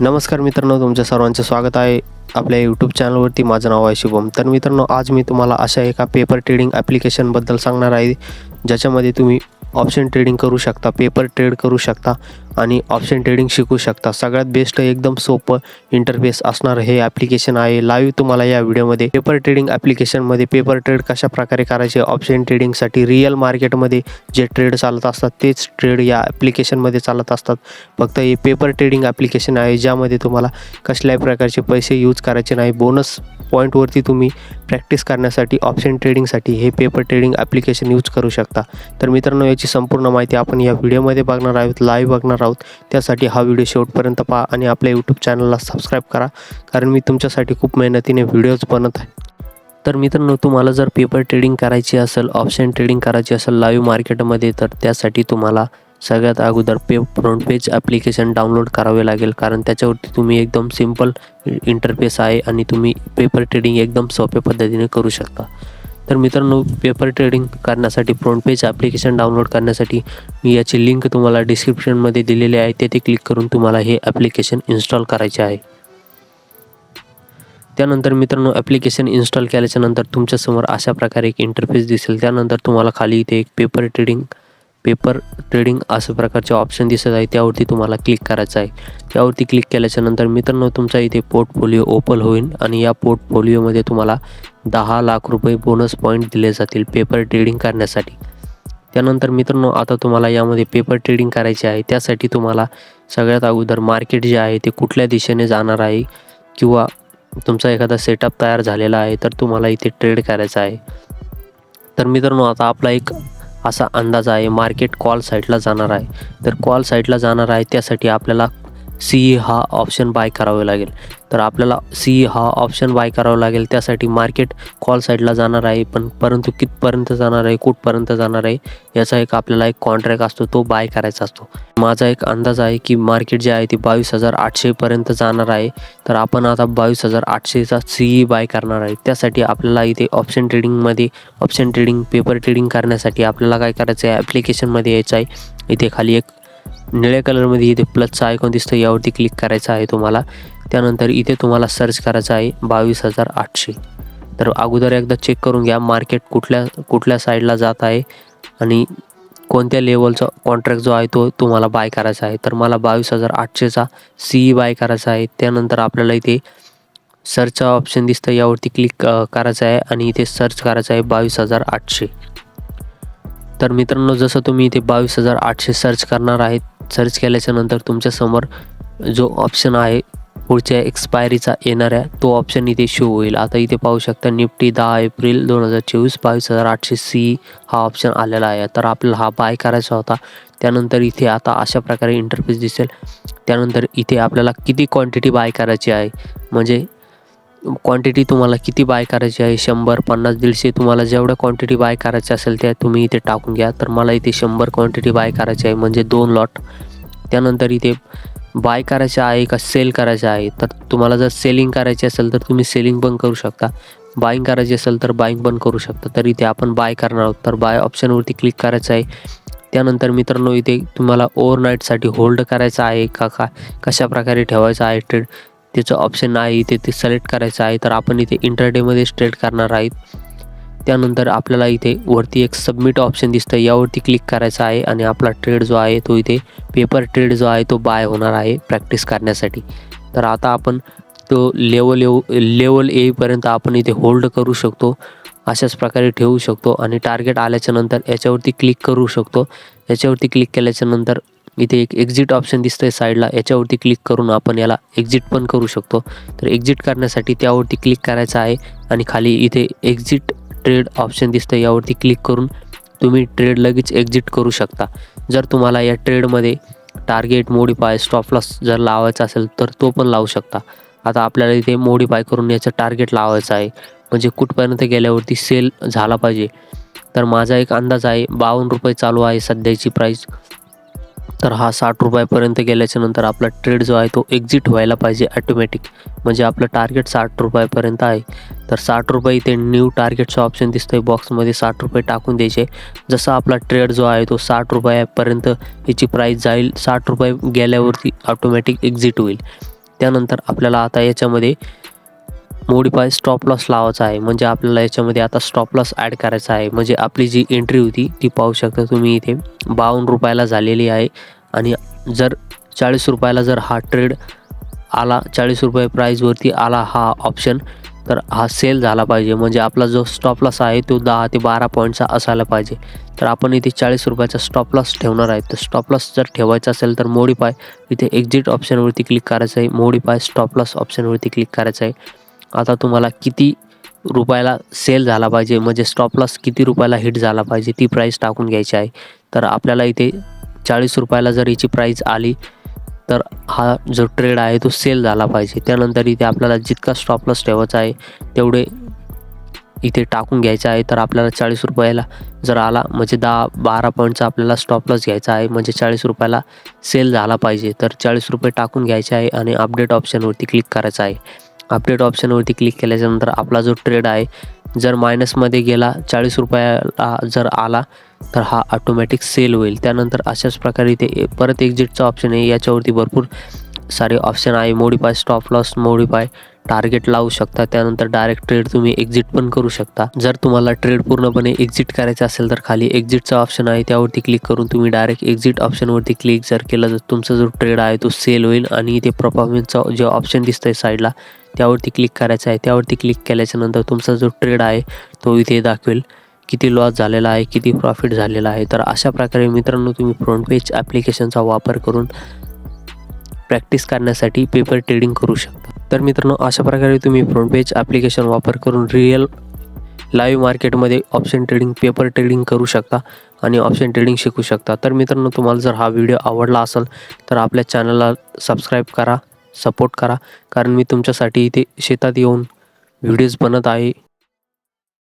नमस्कार मित्रांनो तुमच्या सर्वांचं स्वागत आहे आपल्या यूट्यूब चॅनलवरती माझं नाव आहे शुभम. तर मित्रांनो आज मी तुम्हाला अशा एका पेपर ट्रेडिंग ॲप्लिकेशनबद्दल सांगणार आहे ज्याच्यामध्ये तुम्ही ऑप्शन ट्रेडिंग करू शकता पेपर ट्रेड करू शकता आणि ऑप्शन ट्रेडिंग शिकू शकता. सगळ्यात बेस्ट एकदम सोपं इंटरफेस असणारं हे ॲप्लिकेशन आहे. लाईव्ह तुम्हाला या व्हिडिओमध्ये पेपर ट्रेडिंग ॲप्लिकेशनमध्ये पेपर ट्रेड कशा प्रकारे करायचे ऑप्शन ट्रेडिंगसाठी रिअल मार्केटमध्ये जे ट्रेड चालत असतात तेच ट्रेड या ॲप्लिकेशनमध्ये चालत असतात. फक्त हे पेपर ट्रेडिंग ॲप्लिकेशन आहे ज्यामध्ये तुम्हाला कसल्याही प्रकारचे पैसे यूज करायचे नाही. बोनस पॉईंटवरती तुम्ही प्रॅक्टिस करण्यासाठी ऑप्शन ट्रेडिंगसाठी हे पेपर ट्रेडिंग ॲप्लिकेशन यूज करू शकता. तर मित्रांनो याची संपूर्ण माहिती आपण या व्हिडिओमध्ये बघणार आहोत लाईव्ह बघणार आहोत. त्यासाठी हा व्हिडिओ शेवटपर्यंत पहा आणि आपल्या यूट्यूब चॅनलला सबस्क्राईब करा कारण मी तुमच्यासाठी खूप मेहनतीने व्हिडिओज बनत आहे. तर मित्रांनो तुम्हाला जर पेपर ट्रेडिंग करायची असेल ऑप्शन ट्रेडिंग करायची असेल लाईव्ह मार्केटमध्ये तर त्यासाठी तुम्हाला सगळ्यात अगोदर pay front page application download करावे लागेल कारण त्याच्यावरती तुम्ही एकदम सिंपल इंटरफेस आहे आणि तुम्ही पेपर ट्रेडिंग एकदम सोप्या पद्धतीने करू शकता. तर मित्रांनो पेपर ट्रेडिंग करण्यासाठी फ्रंट पेज ॲप्लिकेशन डाउनलोड करण्यासाठी मी याची लिंक तुम्हाला डिस्क्रिप्शनमध्ये दिलेली आहे. तेथे क्लिक करून तुम्हाला हे ॲप्लिकेशन इन्स्टॉल करायचे आहे. त्यानंतर मित्रांनो ॲप्लिकेशन इन्स्टॉल केल्याच्यानंतर तुमच्यासमोर अशा प्रकारे एक इंटरफेस दिसेल. त्यानंतर तुम्हाला खाली इथे एक पेपर ट्रेडिंग पेपर ट्रेडिंग असं प्रकारचे ऑप्शन दिसत आहे. त्यावरती तुम्हाला क्लिक करायचं आहे. त्यावरती क्लिक केल्याच्यानंतर मित्रांनो तुमचा इथे पोर्टफोलिओ ओपन होईल आणि या पोर्टफोलिओमध्ये तुम्हाला दहा लाख रुपये बोनस पॉईंट दिले जातील पेपर ट्रेडिंग करण्यासाठी. त्यानंतर मित्रांनो आता तुम्हाला यामध्ये पेपर ट्रेडिंग करायचे आहे. त्यासाठी तुम्हाला सगळ्यात अगोदर मार्केट जे आहे ते कुठल्या दिशेने जाणार आहे किंवा तुमचा एखादा सेटअप तयार झालेला आहे तर तुम्हाला इथे ट्रेड करायचा आहे. तर मित्रांनो आता आपला एक असा अंदाज आहे. मार्केट कॉल साईडला जाणार आहे. तर कॉल साईडला जाणार आहे त्यासाठी आपल्याला सी हा ऑप्शन बाय करावे लागेल. तर आपल्याला सी हा ऑप्शन बाय करावा लागेल. त्यासाठी मार्केट कॉल साईडला जाणार आहे पण परंतु कितपर्यंत जाणार आहे कुठपर्यंत जाणार आहे याचा एक आपल्याला एक कॉन्ट्रॅक्ट असतो तो बाय करायचा असतो. माझा एक अंदाज आहे की मार्केट जे आहे ते बावीस हजार आठशेपर्यंत जाणार आहे. तर आपण आता बावीस हजार आठशेचा सी बाय करणार आहे. त्यासाठी आपल्याला इथे ऑप्शन ट्रेडिंगमध्ये ऑप्शन ट्रेडिंग पेपर ट्रेडिंग करण्यासाठी आपल्याला काय करायचं आहे ॲप्लिकेशनमध्ये यायचं आहे. इथे खाली एक निळ्या कलरमध्ये इथे प्लसचा आयकॉन दिसतो यावरती क्लिक करायचं आहे तुम्हाला. त्यानंतर इथे तुम्हाला सर्च करायचं आहे बावीस हजार आठशे. तर अगोदर एकदा चेक करून घ्या मार्केट कुठल्या कुठल्या साईडला जात आहे आणि कोणत्या लेवलचा कॉन्ट्रॅक्ट जो आहे तो तुम्हाला बाय करायचा आहे. तर मला बावीस हजार आठशेचा सी बाय करायचा आहे. त्यानंतर आपल्याला इथे सर्चचा ऑप्शन दिसतं यावरती क्लिक करायचं आहे आणि इथे सर्च करायचं आहे बावीस हजार आठशे. तर मित्रांनो जसं तुम्ही इथे बावीस हजार आठशे सर्च करणार आहेत सर्च केल्याच्यानंतर तुमच्यासमोर जो ऑप्शन आहे पुढच्या एक्सपायरीचा येणार आहे तो ऑप्शन इथे शो होईल. आता इथे पाहू शकता निफ्टी दहा एप्रिल दोन हजार चोवीस बावीस हजार आठशे सी हा ऑप्शन आलेला आहे. तर आपल्याला हा बाय करायचा होता. त्यानंतर इथे आता अशा प्रकारे इंटरफेस दिसेल. त्यानंतर इथे आपल्याला किती क्वांटिटी बाय करायची आहे? म्हणजे क्वांटिटी तुम्हाला किती बाय करायची आहे? शंभर पन्नास दीडशे तुम्हाला जेवढ्या क्वांटिटी बाय करायची असेल त्या तुम्ही इथे टाकून घ्या. तर मला इथे शंभर क्वांटिटी बाय करायची आहे म्हणजे दोन लॉट त्यानंतर इथे बाय करायचं आहे का सेल करायचं आहे? तर तुम्हाला जर सेलिंग करायची असेल तर तुम्ही सेलिंग पण करू शकता. बाईंग करायची असेल तर बाईंग पण करू शकता. तर इथे आपण बाय करणार आहोत. तर बाय ऑप्शनवरती क्लिक करायचं आहे. त्यानंतर मित्रांनो इथे तुम्हाला ओव्हरनाईटसाठी होल्ड करायचं आहे का का कशा प्रकारे ठेवायचं आहे? ट्रेड त्याचं ऑप्शन आहे इथे ते सिलेक्ट करायचं आहे तर आपण इथे इंटरडेमध्ये स्ट्रेट करणार आहेत. त्यानंतर आपल्याला इथे वरती एक सबमिट ऑप्शन दिसतं यावरती क्लिक करायचं आहे आणि आपला ट्रेड जो आहे तो इथे पेपर ट्रेड जो आहे तो बाय होणार आहे प्रॅक्टिस करण्यासाठी. तर आता आपण तो लेवल येऊ लेवल येईपर्यंत आपण इथे होल्ड करू शकतो अशाच प्रकारे ठेवू शकतो आणि टार्गेट आल्याच्यानंतर याच्यावरती क्लिक करू शकतो. याच्यावरती क्लिक केल्याच्यानंतर इथे एक एक्झिट ऑप्शन दिसतंय साईडला याच्यावरती क्लिक करून आपण याला एक्झिट पण करू शकतो. तर एक्झिट करण्यासाठी त्यावरती क्लिक करायचं आहे आणि खाली इथे एक्झिट ट्रेड ऑप्शन दिसतं यावरती क्लिक करून तुम्ही ट्रेड लगेच एक्झिट करू शकता. जर तुम्हाला या ट्रेडमध्ये टार्गेट मोडीफाय स्टॉपलॉस जर लावायचा असेल तर तो पण लावू शकता. आता आपल्याला इथे मोडीफाय करून याचं टार्गेट लावायचं आहे. म्हणजे कुठपर्यंत गेल्यावरती सेल झाला पाहिजे. तर माझा एक अंदाज आहे बावन्न रुपये चालू आहे सध्याची प्राईस तर हा साठ रुपयापर्यंत गेल्याच्यानंतर आपला ट्रेड जो आहे तो एक्झिट व्हायला पाहिजे ॲटोमॅटिक म्हणजे आपलं टार्गेट साठ रुपयापर्यंत आहे. तर साठ रुपये इथे न्यू टार्गेटचं ऑप्शन दिसतं आहे बॉक्समध्ये साठ रुपये टाकून द्यायचे. जसा आपला ट्रेड जो आहे तो साठ रुपयापर्यंत याची प्राईस जाईल साठ रुपये गेल्यावरती ऑटोमॅटिक एक्झिट होईल. त्यानंतर आपल्याला आता याच्यामध्ये मोडीफाय स्टॉप लॉस लावायचा आहे. म्हणजे आपल्याला याच्यामध्ये आता स्टॉप लॉस ॲड करायचा आहे. म्हणजे आपली जी एंट्री होती ती पाहू शकता तुम्ही इथे. बावन्न रुपयाला झालेली आहे. आणि जर चाळीस रुपयाला जर हा ट्रेड आला चाळीस रुपये प्राईजवरती आला हा ऑप्शन तर हा सेल झाला पाहिजे. म्हणजे आपला जो स्टॉप लॉस आहे तो दहा ते बारा पॉईंटचा असायला पाहिजे. तर आपण इथे चाळीस रुपयाचा स्टॉप लॉस ठेवणार आहे. तर स्टॉप लॉस जर ठेवायचा असेल तर मोडीपाय इथे एक्झिट ऑप्शनवरती क्लिक करायचं आहे. मोडीपाय स्टॉप लॉस ऑप्शनवरती क्लिक करायचं आहे. आता तुम्हाला किती रुपयाला सेल झाला पाहिजे? म्हणजे स्टॉपलॉस किती रुपयाला हिट झाला पाहिजे? ती प्राईस टाकून घ्यायची आहे. तर आपल्याला इथे चाळीस रुपयाला जर याची प्राईस आली तर हा जो ट्रेड आहे तो सेल झाला पाहिजे. त्यानंतर इथे आपल्याला जितका स्टॉपलॉस ठेवायचा आहे तेवढे इथे टाकून घ्यायचं आहे. तर आपल्याला चाळीस रुपयाला जर आला म्हणजे दहा बारा पॉईंटचा आपल्याला स्टॉपलॉस घ्यायचा आहे. म्हणजे चाळीस रुपयाला सेल झाला पाहिजे. तर चाळीस रुपये टाकून घ्यायचे आहे आणि अपडेट ऑप्शनवरती क्लिक करायचं आहे. अपडेट ऑप्शनवरती क्लिक केल्याच्यानंतर आपला जो ट्रेड आहे जर मायनसमध्ये गेला चाळीस रुपयाला जर आला तर हा ऑटोमॅटिक सेल होईल. त्यानंतर अशाच प्रकारे इथे परत एक्झिटचा ऑप्शन आहे. याच्यावरती भरपूर सारे ऑप्शन आहे. Modify stop loss modify target लावू शकता. त्यानंतर डायरेक्ट ट्रेड तुम्ही एक्झिट पण करू शकता. जर तुम्हाला ट्रेड पूर्णपणे एक्झिट करायचं असेल तर खाली एक्झिटचा ऑप्शन आहे. त्यावरती क्लिक करून तुम्ही डायरेक्ट एक्झिट ऑप्शनवरती क्लिक जर केलं तर तुमचा जो ट्रेड आहे तो सेल होईल. आणि इथे परफॉर्मन्सचा जे ऑप्शन दिसतंय साईडला त्यावरती क्लिक करायचं आहे. त्यावरती क्लिक केल्याच्यानंतर तुमचा जो ट्रेड आहे तो इथे दाखवेल. किती लॉस झालेला आहे किती प्रॉफिट झालेला आहे. तर अशा प्रकारे मित्रांनो तुम्ही फ्रंट पेज ॲप्लिकेशनचा वापर करून प्रॅक्टिस करण्यासाठी पेपर ट्रेडिंग करू शकता. तर मित्रांनो अशा प्रकारे तुम्ही फ्रंट पेज ॲप्लिकेशन वापर करून रिअल लाईव्ह मार्केटमध्ये ऑप्शन ट्रेडिंग पेपर ट्रेडिंग करू शकता आणि ऑप्शन ट्रेडिंग शिकू शकता. तर मित्रांनो तुम्हाला जर हा व्हिडिओ आवडला असेल तर आपल्या चॅनलला सबस्क्राईब करा. सपोर्ट करा. कारण मी तुमच्यासाठी इथे शेतात येऊन व्हिडिओज बनत आहे.